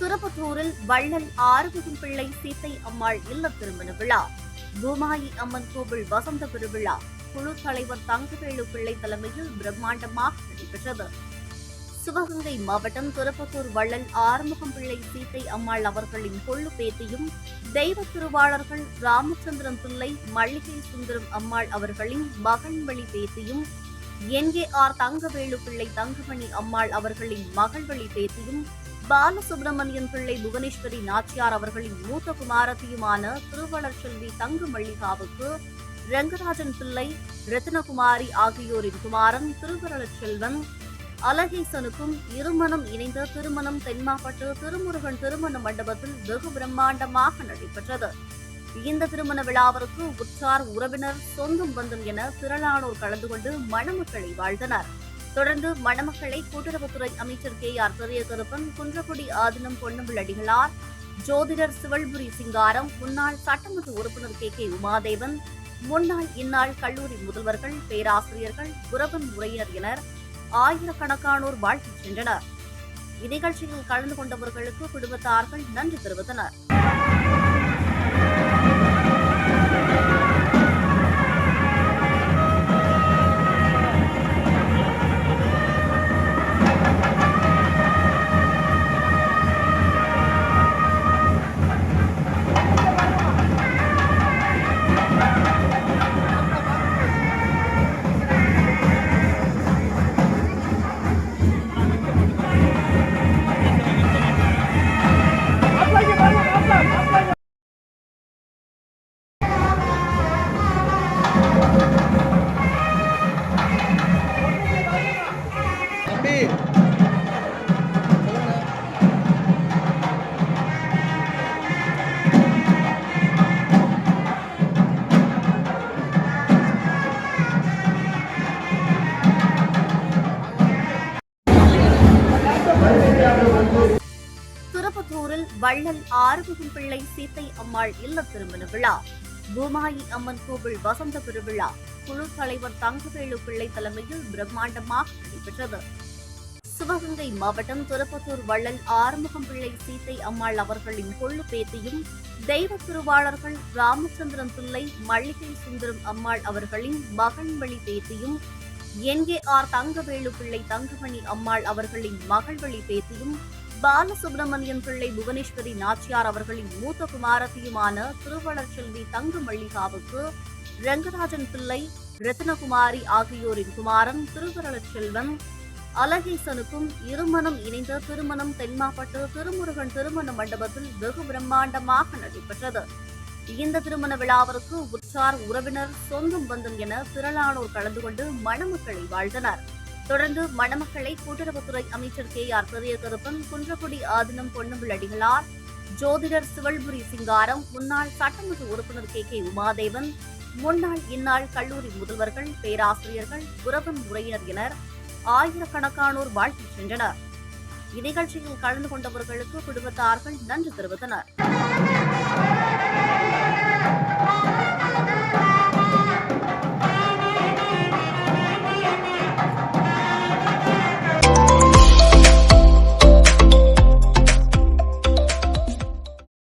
திருப்பத்தூரில் வள்ளல் ஆறுமுகம் பிள்ளை சீத்தை அம்மாள் இல்ல திருமண விழா. பூமாயி அம்மன் கோவில் வசந்த பெருவிழா. குழு தலைவர் தங்கவேலு பிள்ளை தலைமையில் பிரம்மாண்டமாக நடைபெற்றது. சிவகங்கை மாவட்டம் திருப்பத்தூர் வள்ளல் ஆறுமுகம் பிள்ளை சீத்தை அம்மாள் அவர்களின் கொள்ளு பேத்தியும் தெய்வ திருவாளர்கள் ராமச்சந்திரன் பிள்ளை மல்லிகை சுந்தரம் அம்மாள் அவர்களின் மகன் மகன்வழி பேத்தியும் ஆர் தங்கவேலு பிள்ளை தங்கமணி அம்மாள் அவர்களின் மகள் வழி பேத்தியும் பாலசுப்ரமணியன் பிள்ளை புவனேஸ்வரி நாச்சியார் அவர்களின் மூத்த குமாரத்தியுமான திருவளர்ச்செல்வி தங்கு மல்லிகாவுக்கு ரங்கராஜன் பிள்ளை ரத்னகுமாரி ஆகியோரின் குமாரன் திருவரளச்செல்வன் அலகேசனுக்கும் இருமணம் இணைந்த திருமணம் தென்மாப்பட்டு திருமுருகன் திருமண மண்டபத்தில் வெகு பிரம்மாண்டமாக நடைபெற்றது. இந்த திருமண விழாவிற்கு உற்றார் உறவினர் சொந்தம் பந்தம் என திரளானோர் கலந்து கொண்டு மணமக்களை வாழ்ந்தனர் தொடர்ந்து மணமக்களை கூட்டுறவுத்துறை அமைச்சர் கே ஆர் பெரியகருப்பன் குன்றக்குடி ஆதினம் பொன்னம்புள் அடிகளார் ஜோதிடர் சிவல்புரி சிங்காரம் முன்னாள் சட்டமன்ற உறுப்பினர் கே கே உமாதேவன் முன்னாள் இந்நாள் கல்லூரி முதல்வர்கள் பேராசிரியர்கள் உறவன் உரையினர் ஆயிரக்கணக்கானோர் வாழ்த்து சென்றனர். இந்நிகழ்ச்சியில் கலந்து கொண்டவர்களுக்கு குடும்பத்தார்கள் நன்றி தெரிவித்தனர். திருப்பத்தூரில் வள்ளல் ஆறுமுகம் பிள்ளை சீத்தை அம்மாள் இல்ல திருமண விழா. பூமாயி அம்மன் கோவில் வசந்த பெருவிழா. குழு தலைவர் தங்கவேலு பிள்ளை தலைமையில் பிரம்மாண்டமாக நடைபெற்றது. சிவகங்கை மாவட்டம் திருப்பத்தூர் வள்ளல் ஆறுமுகம் பிள்ளை சீத்தை அம்மாள் அவர்களின் கொள்ளு பேத்தியும் தெய்வ திருவாளர்கள் ராமச்சந்திரன் பிள்ளை மல்லிகை சுந்தரம் அம்மாள் அவர்களின் மகன் வழி பேத்தியும் என் ஆர் தங்கவேலு பிள்ளை தங்கமணி அம்மாள் அவர்களின் மகள் வழி பேத்தியும் பாலசுப்ரமணியன் பிள்ளை புவனேஸ்வரி நாச்சியார் அவர்களின் மூத்த குமாரத்தியுமான திருவளர்ச்செல்வி தங்க மல்லிகாவுக்கு ரங்கராஜன் பிள்ளை ரத்னகுமாரி ஆகியோரின் குமாரன் திருவரளர் செல்வன் அலகேசனுக்கும் இருமணம் இணைந்த திருமணம் தென்மாப்பட்டு திருமுருகன் திருமண மண்டபத்தில் வெகு பிரம்மாண்டமாக நடைபெற்றது. இந்த திருமண விழாவிற்கு உற்றார் உறவினர் சொந்தம் பந்தம் என திரளானோர் கலந்து கொண்டு மணமக்களை வாழ்ந்தனர். தொடர்ந்து மணமக்களை கூட்டுறவுத்துறை அமைச்சர் கே ஆர் பெரியகருப்பன் குன்றக்குடி ஆதினம் பொன்னம்பிள் அடிகளார் ஜோதிடர் சிவல்புரி சிங்காரம் முன்னாள் சட்டமன்ற உறுப்பினர் கே கே உமாதேவன் முன்னாள் இந்நாள் கல்லூரி முதல்வர்கள் பேராசிரியர்கள் உறவன் உரையினர் என ஆயிரக்கணக்கானோர் வாழ்த்து சென்றனர். இந்நிகழ்ச்சியில் கலந்து கொண்டவர்களுக்கு குடும்பத்தார்கள் நன்றி தெரிவித்தனர்.